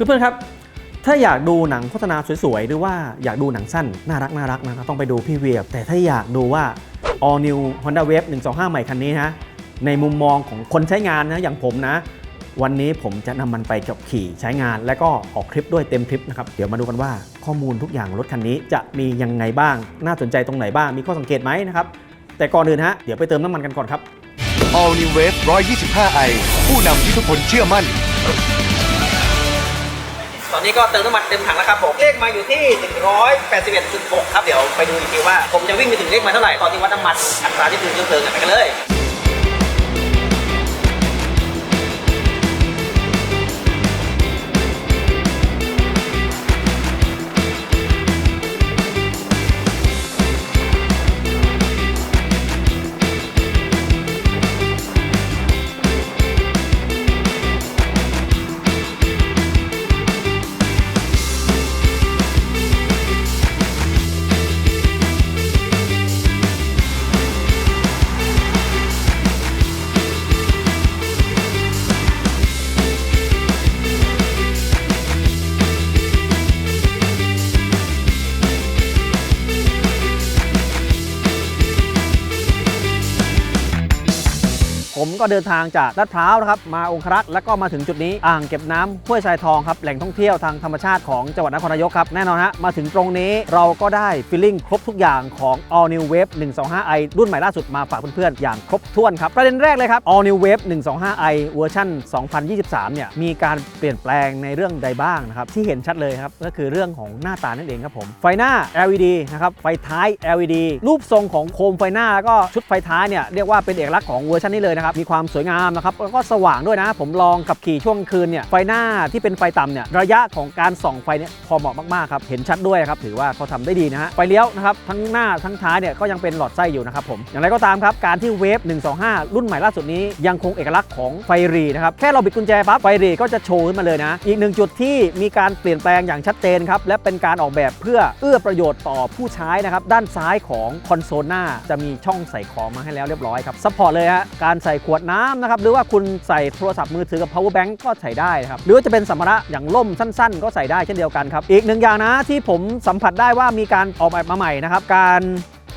คือเพื่อนครับ ถ้าอยากดูหนังโฆษณาสวยๆ หรือว่าอยากดูหนังสั้น น่ารักน่ารักนะครับต้องไปดูพี่เวียบ แต่ถ้าอยากดูว่า all new Honda Wave 125 ใหม่คันนี้นะในมุมมองของคนใช้งานนะอย่างผมนะ วันนี้ผมจะนำมันไปขับขี่ใช้งาน และก็ออกคลิปด้วยเต็มทริปนะครับเดี๋ยวมาดูกันว่าข้อมูลทุกอย่างรถคันนี้จะมียังไงบ้าง น่าสนใจตรงไหนบ้างมีข้อสังเกตไหมนะครับแต่ก่อนอื่นฮะเดี๋ยวไปเติมน้ำมันกันก่อนครับ All New Wave 125i ผู้นำที่ทุกคนเชื่อมั่น อนนี้ก็เติมน้ำมันเต็มถังแล้วครับผมเลขมาอยู่ที่ 181.6 ครับ เดี๋ยวไปดูอีกทีว่า ผมจะวิ่งไปถึงเลขมาเท่าไหร่ตอนที่วัดน้ำมันอัตราที่ถึงเชื้อเพลิงกันไปกันเลย ก็เดินทางจากลาดพร้าวนะครับมาองครักษ์แล้วก็มาถึงจุดนี้อ่างเก็บน้ำห้วยทรายทองครับแหล่งท่องเที่ยวทางธรรมชาติของจังหวัดนครนายกครับแน่นอนฮะมาถึงตรงนี้เราก็ได้ฟีลลิ่งครบทุกอย่างของ All New Wave 125i รุ่นใหม่ล่าสุดมาฝากเพื่อนๆอย่างครบถ้วนครับประเด็นแรกเลยครับ All New Wave 125i เวอร์ชัน2023 เนี่ยมีการเปลี่ยนแปลงในเรื่องใดบ้างนะครับที่เห็นชัดเลยครับก็คือเรื่องของหน้าตานั่นเองครับผมไฟหน้า LED นะครับไฟท้าย LED รูปทรงของโคมไฟหน้าแล้วก็ชุดไฟท้ายเนี่ยเรียกว่าเป็นเอกลักษณ์ของเวอร์ชันนี้เลยนะครับมีความสวยงามนะครับแล้วก็สว่างด้วยนะ ผมลองขับขี่ช่วงคืนเนี่ยไฟหน้าที่เป็นไฟต่ำเนี่ยระยะของการส่องไฟเนี่ยพอเหมาะมากๆครับเห็นชัดด้วยครับถือว่าเขาทำได้ดีนะฮะไฟเลี้ยวนะครับทั้งหน้าทั้งท้ายเนี่ยก็ยังเป็นหลอดไส้อยู่นะครับผมอย่างไรก็ตามครับการที่เวฟ125 รุ่นใหม่ล่าสุดนี้ยังคงเอกลักษณ์ของไฟรีนะครับแค่เราบิดกุญแจปั๊บไฟรีก็จะโชว์ขึ้นมาเลยนะ อีกหนึ่งจุดที่มีการเปลี่ยนแปลงอย่างชัดเจนครับและเป็นการออกแบบเพื่อเอื้อประโยชน์ต่อผู้ใช้นะครับด้านซ้ายของคอนโซลหน้าจะมีช่องใส่ของมาให้แล้วเรียบร้อยครับซัพพอร์ตเลยฮะการใส่ขวดน้ำนะครับหรือว่าคุณใส่โทรศัพท์มือถือกับ power bank ก็ใส่ได้นะครับหรือว่าจะเป็นสัมภาระอย่างล่มสั้นๆ ก็ใส่ได้เช่นเดียวกันครับอีกหนึ่งอย่างนะที่ผมสัมผัสได้ว่ามีการออกแบบมาใหม่นะครับการ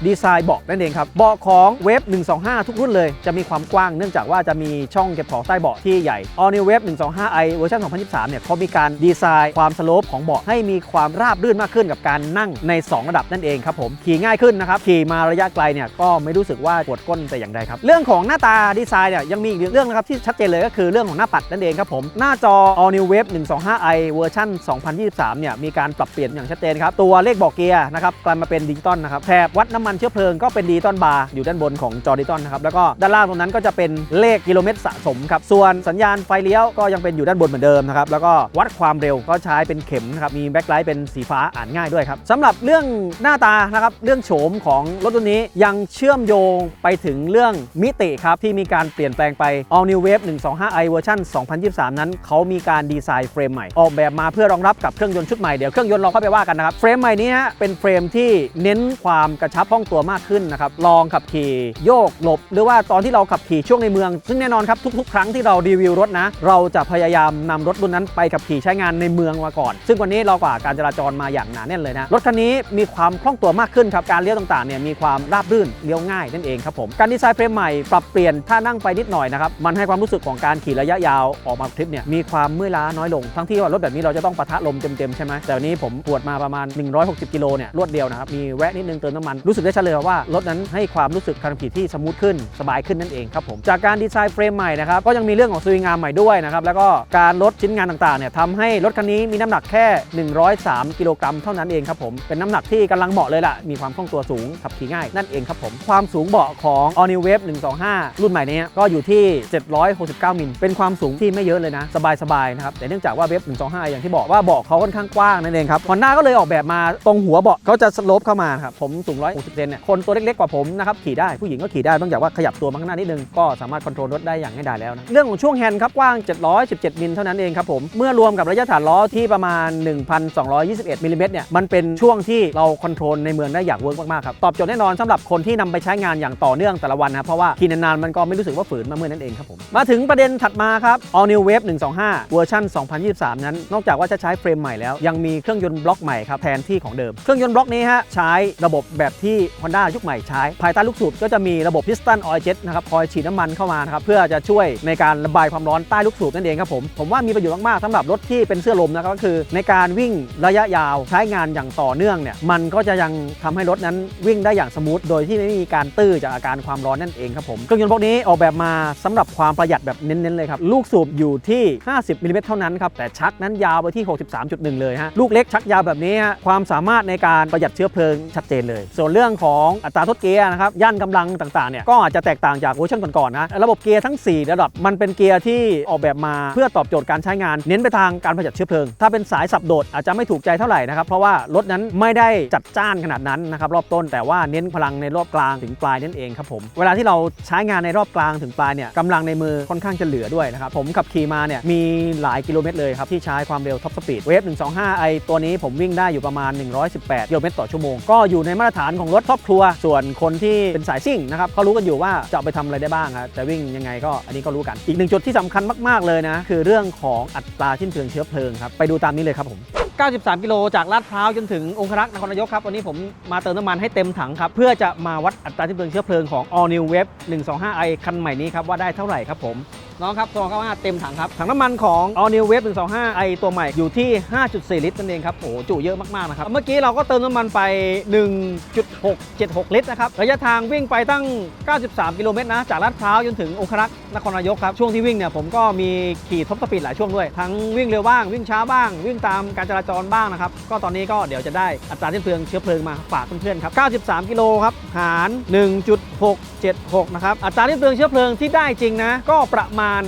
ดีไซน์เบาะนั่นเองครับเบาะของเวฟ125 ทุกรุ่นเลย จะมีความกว้างเนื่องจากว่าจะมีช่องเก็บของใต้เบาะที่ใหญ่ All New Wave 125i เวอร์ชัน2023 เนี่ยเขามีการดีไซน์ความสโลปของเบาะให้มีความราบรื่นมากขึ้นกับการนั่งใน 2 ระดับนั่นเองครับผมขี่ง่ายขึ้นนะครับขี่มาระยะไกลเนี่ยก็ไม่รู้สึกว่าปวดก้นแต่อย่างใดครับเรื่องของหน้าตาดีไซน์เนี่ยยังมีอีกเรื่องนะครับที่ชัดเจนเลยก็คือเรื่องของหน้าปัดนั่นเองครับผมหน้าจอ All New Wave 125i เวอร์ชัน2023 เนี่ยมีการปรับเปลี่ยนอย่างชัดเจนครับตัวเลขบอกเกียร์นะครับกลายมาเป็นดิจิตอลนะครับแถบวัดน้ำมันเชื้อเพลิงก็เป็นดิจิตอลบาร์อยู่ด้านบนของจอดิจิตอลนะครับแล้วก็ด้านล่างตรงนั้นก็จะเป็นเลขกิโลเมตรสะสมครับส่วนสัญญาณไฟเลี้ยวก็ยังเป็นอยู่ด้านบนเหมือนเดิมนะครับแล้วก็วัดความเร็วก็ใช้เป็นเข็มนะครับมีแบ็คไลท์เป็นสีฟ้าอ่านง่ายด้วยครับสำหรับเรื่องหน้าตานะครับเรื่องโฉมของรถตัวนี้ยังเชื่อมโยงไปถึงเรื่องมิติครับที่มีการเปลี่ยนแปลงไป All New Wave 125i เวอร์ชัน2023 นั้นเขามีการดีไซน์เฟรมใหม่ ออกแบบมาเพื่อรองรับกับเครื่องยนต์ชุดใหม่เดี๋ยวเครื่องยนต์เราค่อยไปว่ากันนะครับเฟรมใหม่นี้ฮะเป็นเฟรมที่เน้นความกระชับองตัวมากขึ้นนะครับลองขับขี่โยกหลบ หรือว่าตอนที่เราขับขี่ช่วงในเมือง ซึ่งแน่นอนครับทุกๆ ครั้งที่เรารีวิวรถนะ เราจะพยายามนำรถรุ่นนั้นไปขับขี่ใช้งานในเมืองมาก่อน ซึ่งวันนี้เรากว่าการจราจรมาอย่างหนาแน่นเลยนะรถคันนี้มีความคล่องตัวมากขึ้นครับการเลี้ยวต่างๆเนี่ยมีความราบรื่นเลี้ยวง่ายนั่นเองครับผมการดีไซน์เฟรมใหม่ปรับเปลี่ยนท่านั่งไปนิดหน่อยนะครับมันให้ความรู้สึกของการขี่ระยะยาวออกมาทริปเนี่ยมีความเมื่อยล้าน้อยลง ทั้งที่ว่ารถแบบนี้เราจะต้องปะทะลมเต็มๆใช่ไหมแต่วันนี้ผมปวดมาประมาณ 160 กิโลเนี่ยรวดเดียวนะครับมีแวะนิดนึงเติมน้ำมันรู้สึกได้ชัดเลยว่ารถนั้นให้ความรู้สึกการขับขี่ที่สมูทขึ้นสบายขึ้นนั่นเองครับผมจากการดีไซน์เฟรมใหม่นะครับก็ยังมีเรื่องของสวิงอาร์มใหม่ด้วยนะครับแล้วก็การลดชิ้นงานต่างๆเนี่ยทำให้รถคันนี้มีน้ำหนักแค่ 103 กิโลกรัมเท่านั้นเองครับผมเป็นน้ำหนักที่กำลังเหมาะเลยล่ะมีความคล่องตัวสูงขับขี่ง่ายนั่นเองครับผมความสูงเบาะของ All New Wave 125 รุ่นใหม่นี้ก็อยู่ที่ 769 มิล เป็นความสูงที่ไม่เยอะเลยนะ สบายๆนะครับแต่เนื่องจากว่าเวฟ125 อย่างที่บอกว่าเบาะเขาค่อนข้างกว้างนั่นเองครับฮอนด้าก็เลยออกแบบมาตรงหัวเบาะเขาจะสโลปเข้ามาครับผมสูง10เซนเนี่ยคนตัวเล็กๆกว่าผมนะครับขี่ได้ผู้หญิงก็ขี่ได้ต้องจากว่าขยับตัวมาข้างหน้านิดนึงก็สามารถคอนโทรลรถได้อย่างง่ายดายแล้วนะเรื่องของช่วงแฮนด์ครับกว้าง 717มิลเท่านั้นเองครับผมเมื่อรวมกับระยะฐานล้อที่ประมาณ 1,221มิลลิเมตรเนี่ยมันเป็นช่วงที่เราคอนโทรลในเมืองได้อย่างเวิร์กมากๆครับตอบโจทย์แน่นอนสำหรับคนที่นำไปใช้งานอย่างต่อเนื่องแต่ละวันนะเพราะว่าขี่นานๆมันก็ไม่รู้สึกว่าฝืนมาเมื่อนั่นเองครับผมมาถึงประเด็นถัดมาครับ All New Wave 125 เวอร์ชัน2023 นั้น นอกจากว่าจะใช้เฟรมใหม่แล้วยังมีเครื่องยนต์บล็อกใหม่ครับแทนที่ของเดิมเครื่องยนต์บล็อกนี้ฮะใช้ระบบแบบที่ Honda ยุคใหม่ใช้ ภายใต้ลูกสูบก็จะมีระบบ Piston Oil Jet นะครับคอยฉีดน้ำมันเข้ามานะครับเพื่อจะช่วยในการระบายความร้อนใต้ลูกสูบนั่นเองครับผมผมว่ามีประโยชน์มากๆสำหรับรถที่เป็นเสื้อลมนะครับก็คือ ในการวิ่งระยะยาวใช้งานอย่างต่อเนื่องเนี่ยมันก็จะยังทำให้รถนั้นวิ่งได้อย่างสมูทโดยที่ไม่มีการตื้อจากอาการความร้อนนั่นเองครับผมเครื่องยนต์พวกนี้ออกแบบมาสำหรับความประหยัดแบบเน้นๆเลยครับลูกสูบอยู่ที่ 50มิลลิเมตรเท่านั้นครับแต่ชักนั้นยาวไปที่ 63.1 เลยฮะลูกเล็กชักยาวแบบนี้ฮะความสามารถในการประหยัดเชื้อเพลิงชัดเจนเลย ส่วนเรื่องของอัตราทดเกียร์นะครับย่านกำลังต่างๆเนี่ยก็อาจจะแตกต่างจากเวอร์ชันก่อนๆนะระบบเกียร์ทั้ง 4 ระดับมันเป็นเกียร์ที่ออกแบบมาเพื่อตอบโจทย์การใช้งาน เน้นไปทางการประหยัดเชื้อเพลิง ถ้าเป็นสายสับโดดอาจจะไม่ถูกใจเท่าไหร่นะครับเพราะว่ารถนั้นไม่ได้จัดจ้านขนาดนั้นนะครับรอบต้นแต่ว่าเน้นพลังในรอบกลางถึงปลายนั่นเองครับผมเวลาที่เราใช้งานในรอบกลางถึงปลายเนี่ยกำลังในมือค่อนข้างจะเหลือด้วยนะครับผมขับขี่มาเนี่ยมีหลายกิโลเมตรเลยครับที่ใช้ความเร็วท็อปสปีดเวฟ125ไอตัวนี้ผมวิ่งได้อยู่ประมาณ 118กิโลเมตรต่อชั่วโมงก็อยู่ในมาตรฐานของรถครอบครัว ส่วนคนที่เป็นสายซิ่งนะครับเขารู้กันอยู่ว่าจะไปทำอะไรได้บ้างครับจะวิ่งยังไงก็อันนี้ก็รู้กัน อีกหนึ่งจุดที่สำคัญมาก ๆ เลยนะ คือเรื่องของอัตราชิ้นเปลืองเชื้อเพลิงครับไปดูตามนี้เลยครับผม 93 กิโลจากลาดพร้าวจนถึงองครักษ์นครนายกครับ วันนี้ผมมาเติมน้ำมันให้เต็มถังครับ เพื่อจะมาวัดอัตราที่เปลืองเชื้อเพลิงของ All New Wave 125i คันใหม่นี้ครับ ว่าได้เท่าไหร่ครับผม น้องครับซองเข้ามาเต็มถังครับ ถังน้ำมันของ All New Wave 125i ตัวใหม่อยู่ที่ 5.4 ลิตรนั่นเองครับโอ้โหจุเยอะมากๆนะครับเมื่อกี้เราก็เติมน้ำมันไป 1.676 ลิตรนะครับระยะทางวิ่งไปตั้ง 93 กิโลเมตรนะจากลาดพร้าวจนถึงองครักษ์นครนายกครับช่วงที่วิ่งเนี่ยผมก็มีขี่ท็อปสปีดหลายช่วงด้วยทั้งวิ่งเร็วบ้างวิ่งช้าบ้างวิ่งตามการจราจรบ้างนะครับ ก็ตอนนี้ก็เดี๋ยวจะได้อัตราที่เปลืองเชื้อเพลิงมาฝากเพื่อนๆครับ 93 กิโลครับ หาร 1.676 นะครับ อัตราที่เปลืองเชื้อเพลิงที่ได้จริงนะ ก็ประมาณ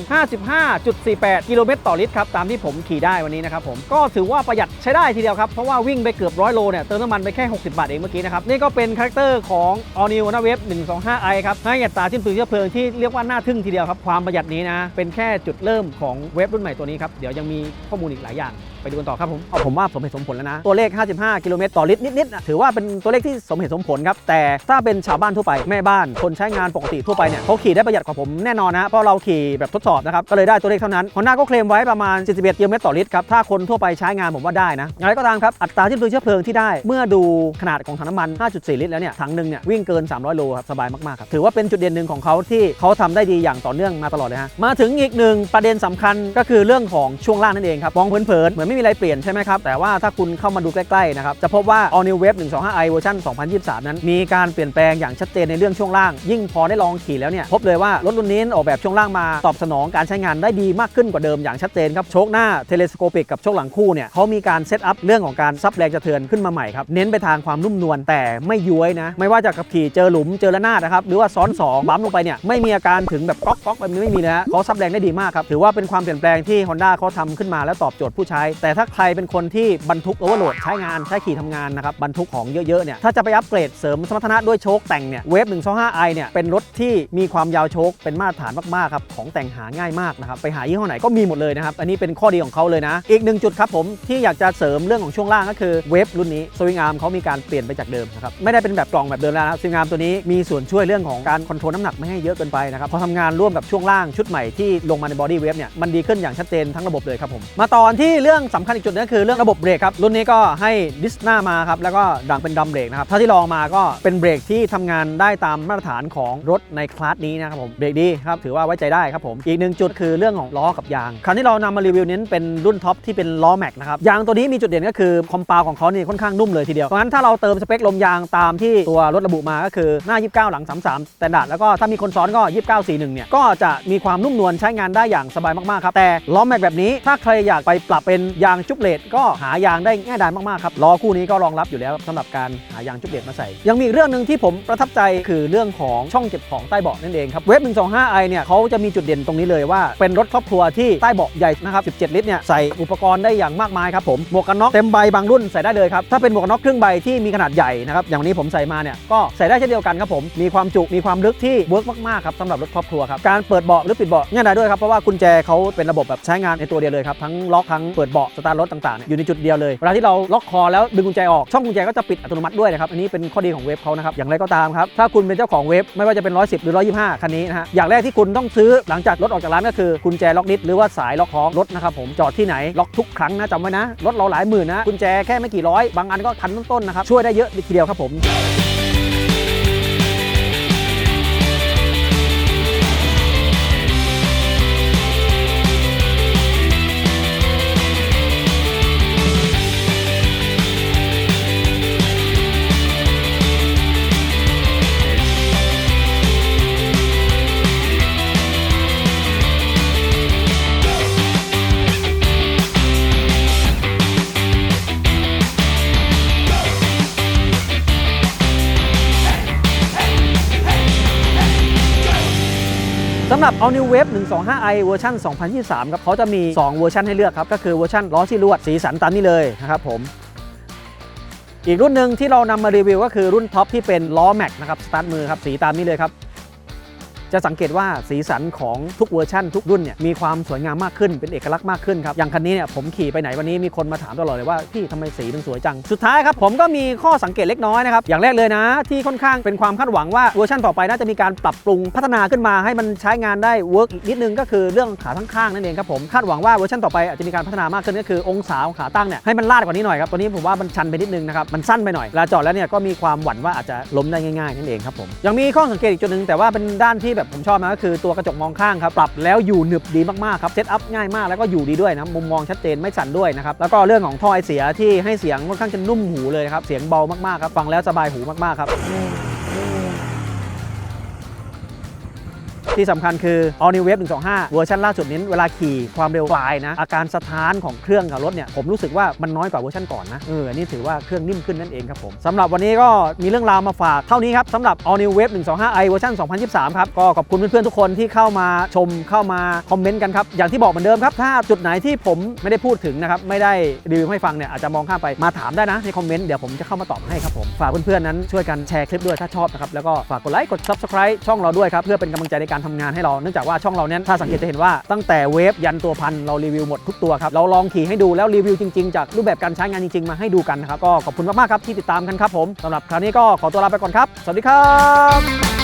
55.48 กิโลเมตรต่อลิตรครับ ตามที่ผมขี่ได้วันนี้นะครับผม ก็ถือว่าประหยัดใช้ได้ทีเดียวครับ เพราะว่าวิ่งไปเกือบร้อยโลเนี่ย เติมน้ำมันไปแค่ 60 บาทเองเมื่อกี้นะครับ นี่ก็เป็นคาแรคเตอร์ของ All New Honda Wave 125i ครับ ให้อัตราที่เปลืองเชื้อเพลิงที่เรียกว่าน่าทึ่งทีเดียวครับ ความประหยัดนี้นะ เป็นแค่จุดเริ่มของเวฟรุ่นใหม่ตัวนี้ครับ เดี๋ยวยังมีข้อมูลอีกหลายอย่าง ไปดูกันต่อครับผมเอาผมว่าสมเหตุสมผลแล้วนะ ตัวเลข 55 กิโลเมตรต่อลิตรนิดๆนะถือว่าเป็นตัวเลขที่สมเหตุสมผลครับ แต่ถ้าเป็นชาวบ้านทั่วไปแม่บ้านคนใช้งานปกติทั่วไปเนี่ยเขาขี่ได้ประหยัดกว่าผมแน่นอนนะเพราะเราขี่แบบทดสอบนะครับก็เลยได้ตัวเลขเท่านั้นฮอนด้าก็เคลมไว้ประมาณ41กิโลเมตรต่อลิตรครับถ้าคนทั่วไปใช้งานผมว่าได้นะอย่างไรก็ตามครับอัตราที่เปลืองเชื้อเพลิงที่ได้ เมื่อดูขนาดของถังน้ำมัน 5.4 ลิตรแล้วเนี่ยถังหนึ่งเนี่ยวิ่งเกิน 300 โลครับสบายมากๆครับถือว่าเป็นจุดเด่นหนึ่งของเขาที่เขาทำได้ดีอย่างต่อเนื่องมาตลอดเลยฮะมาถึงอีกหนึ่งประเด็นสำคัญก็คือเรื่องของช่วงล่างนั่นเองครับมองเผินๆเหมือนไม่มีอะไรเปลี่ยนใช่ไหมครับ แต่ว่าถ้าคุณเข้ามาดูใกล้ๆนะครับจะพบว่า All New Wave 125i เวอร์ชัน2023 นั้น มีการเปลี่ยนแปลงอย่างชัดเจนในเรื่องช่วงล่าง ยิ่งพอได้ลองขี่แล้วเนี่ยพบเลยว่ารถรุ่นนี้ออกแบบช่วงล่างมาตอบสนองการใช้งานได้ดีมากขึ้นกว่าเดิมอย่างชัดเจนครับโชคหน้าเทเลสโคปิกกับโชคหลังคู่เนี่ยเขามีการเซตอัพเรื่องของการซับแรงกระเทือนขึ้นมาใหม่ครับเน้นไปทางความนุ่มนวลแต่ไม่ย้วยนะไม่ว่าจะขับขี่เจอหลุมเจอระนาดนะครับหรือว่าซ้อนสองบัมป์ลงไปเนี่ยไม่มีอาการถึงแบบก๊อกก๊อกแบบนี้ไม่มีนะฮะเขาซับแรงได้ดีมากครับถือว่าเป็นความเปลี่ยนแปลงที่ Honda เขาทำขึ้นมาแล้วตอบโจทย์ผู้ใช้แต่ถ้าใครเป็นคนที่บรรทุกโอเวอร์โหลดใช้งานใช้ขี่ทำงานนะครับบรรทุกของเยอะๆเนี่ยถ้าจะไปอัปเกรดเสริมสมรรถนะด้วยโชคแต่งเนี่ยเวฟ 125i เนี่ยเป็นรถที่มีความยาวโชคเป็นมาตรฐานมากๆครับของแต่งหาง่ายมากนะครับไปหายี่ห้อไหนก็มีหมดเลยนะครับอันนี้เป็นข้อดีของเขาเลยนะ อีกหนึ่งจุดครับผมที่อยากจะเสริมเรื่องของช่วงล่างก็คือเวฟรุ่นนี้สวิงอาร์มเขามีการเปลี่ยนไปจากเดิมนะครับไม่ได้เป็นแบบกล่องแบบเดิมแล้วนะสวิงอาร์มตัวนี้มีส่วนช่วยเรื่องของการคอนโทรลน้ำหนักไม่ให้เยอะเกินไปนะครับพอทำงานร่วมกับช่วงล่างชุดใหม่ที่ลงมาในบอดี้เวฟเนี่ยมันดีขึ้นอย่างชัดเจนทั้งระบบเลยครับผมมาตอนที่เรื่องสำคัญอีกจุดนึงก็คือเรื่องระบบเบรกครับ รุ่นนี้ก็ให้ดิสหน้ามาครับ แล้วก็ดังเป็นดัมเบรกนะครับถ้าที่ลองมาก็เป็นเบรกที่ทำงานได้ตามมาตรฐานของรถในคลาสนี้นะครับผม เบรกดีครับ ถือว่าไว้ใจได้ครับผม อีกหนึ่งจุดคือเรื่องของล้อกับยาง คันที่เรานำมารีวิวเนี้เป็นรุ่นท็อปที่เป็นล้อแม็กนะครับ ยางตัวนี้มีจุดเด่นก็คือคอมเปาของเขานี่ค่อนข้างนุ่มเลยทีเดียว เพราะฉะนั้นถ้าเราเติมสเปคลมยางตามที่ตัวรถระบุมาก็คือหน้า 29 หลัง 33สแตนดาร์ดแล้วก็ถ้ามีคนซ้อนก็ 29 41 เนี่ย ก็จะมีความนุ่มนวลใช้งานได้อย่างสบายมากๆครับ แต่ล้อแม็กแบบนี้ถ้าใครอยากไปปรับเป็นยางจุกเลตก็หายางได้ง่ายดายมากๆครับล้อคู่นี้ก็รองรับอยู่แล้วสำหรับการหายางจุกเลตมาใส่ ยังมีเรื่องหนึ่งที่ผมประทับใจคือเรื่องของช่องเก็บของใต้เบาะนั่นเองครับเวฟ 125i เนี่ยเขาจะมีจุดเด่นตรงนี้เลยว่าเป็นรถครอบครัวที่ใต้เบาะใหญ่นะครับ17 ลิตรเนี่ยใส่อุปกรณ์ได้อย่างมากมายครับผมหมวกกันน็อกเต็มใบบางรุ่นใส่ได้เลยครับถ้าเป็นหมวกกันน็อกครึ่งใบที่มีขนาดใหญ่นะครับอย่างนนี้ผมใส่มาเนี่ยก็ใส่ได้เช่นเดียวกันครับผมมีความจุมีความลึกที่เวิร์กมากๆครับสำหรับรถครอบครัวครับการเปิดเบาะหรือปิดเบาะง่ายดายด้วยครับเพราะว่ากุญแจเขาเป็นระบบแบบใช้งานในตัวเดียวเลยครับทั้งล็อกทั้งเปิดเบาะสตาร์ทรถต่างๆเนี่ยอยู่ในจุดเดียวเลยเวลาที่เราล็อกคอแล้วดึงกุญแจออกช่องกุญแจก็จะปิดอัตโนมัติด้วยนะครับอันนี้เป็นข้อดีของเวฟเขานะครับอย่างไรก็ตามครับถ้าคุณเป็นเจ้าของเวฟไม่ว่าจะเป็น 110 หรือ 125 คันนี้นะฮะอย่างแรกที่คุณต้องซื้อหลังจากรถออกจากร้านก็คือกุญแจล็อกนิดหรือว่าสายล็อกคอรถนะครับผมจอดที่ไหนล็อกทุกครั้งนะจำไว้นะรถเราหลายหมื่นนะกุญแจแค่ไม่กี่ร้อยบางอันก็พันต้นๆนะครับช่วยได้เยอะทีเดียวครับผม หรับ All New Wave 125i เวอร์ชัน2023 ครับเขาจะมี 2 เวอร์ชันให้เลือกครับ ก็คือเวอร์ชันล้อที่ลวดสีสันตามนี้เลยนะครับผม อีกรุ่นหนึ่งที่เรานำมารีวิวก็คือรุ่นท็อปที่เป็นล้อแม็กนะครับสตาร์ทมือครับสีตามนี้เลยครับ จะสังเกตว่าสีสันของทุกเวอร์ชันทุกรุ่นเนี่ยมีความสวยงามมากขึ้นเป็นเอกลักษณ์มากขึ้นครับอย่างคันนี้เนี่ยผมขี่ไปไหนวันนี้มีคนมาถามตลอดเลยว่าพี่ทำไมสีมันสวยจัง สุดท้ายครับผมก็มีข้อสังเกตเล็กน้อยนะครับอย่างแรกเลยนะ ที่ค่อนข้างเป็นความคาดหวังว่าเวอร์ชันต่อไปน่าจะมีการปรับปรุงพัฒนาขึ้นมาให้มันใช้งานได้เวิร์กอีกนิดนึงก็คือเรื่องขาทั้งข้างนั่นเองครับผมคาดหวังว่าเวอร์ชันต่อไปอาจจะมีการพัฒนามากขึ้นก็คือองศาของขาตั้งเนี่ยให้มันลาดกว่านี้หน่อยครับตัวนี้ผมว่ามันชันไปนิดนึงนะครับมันสั้นไปหน่อยเวลาจอดแล้วเนี่ยก็มีความหวั่นว่าอาจจะล้มได้ง่ายๆนั่นเองครับผมยังมีข้อสังเกตอีกจุดหนึงแต่ว่าเป็นด้านที่แบบผมชอบนะก็คือตัวกระจกมองข้างครับปรับแล้วอยู่หนึบดีมากๆครับเซตอัพง่ายมากแล้วก็อยู่ดีด้วยนะมุมมองชัดเจนไม่สั่นด้วยนะครับแล้วก็เรื่องของท่อไอเสียที่ให้เสียงค่อนข้างจะนุ่มหูเลยครับเสียงเบามากๆครับฟังแล้วสบายหูมากๆครับ ที่สำคัญคือ All New Wave 125 เวอร์ชันล่าสุดนี้เวลาขี่ความเร็วปลายนะ อาการสะท้านของเครื่องกับรถเนี่ยผมรู้สึกว่ามันน้อยกว่าเวอร์ชันก่อนนะเอออันนี่ถือว่าเครื่องนิ่มขึ้นนั่นเองครับผมสำหรับวันนี้ก็มีเรื่องราวมาฝากเท่านี้ครับสำหรับ All New Wave 125i เวอร์ชัน2023 ครับก็ขอบคุณเพื่อนๆทุกคนที่เข้ามาชมเข้ามาคอมเมนต์กันครับอย่างที่บอกเหมือนเดิมครับถ้าจุดไหนที่ผมไม่ได้พูดถึงนะครับไม่ได้รีวิวให้ฟังเนี่ยอาจจะมองข้ามไปมาถามได้นะในคอมเมนต์เดี๋ยวผมจะเข้ามาตอบให้ครับผมฝากเพื่อนๆนั้นช่วยกันแชร์คลิปด้วยถ้าชอบนะครับแล้วก็ฝากกดไลค์กด subscribe ช่องเราด้วยครับเพื่อเป็นกำลังใจในการทำงานให้เราเนื่องจากว่าช่องเราเนี้ยถ้าสังเกตจะเห็นว่าตั้งแต่เวฟยันตัวพันเรารีวิวหมดทุกตัวครับเราลองขี่ให้ดูแล้วรีวิวจริงๆ จากรูปแบบการใช้งานจริงๆ มาให้ดูกันนะครับก็ขอบคุณมากๆครับที่ติดตามกันครับผมสำหรับคราวนี้ก็ขอตัวลาไปก่อนครับ สวัสดีครับ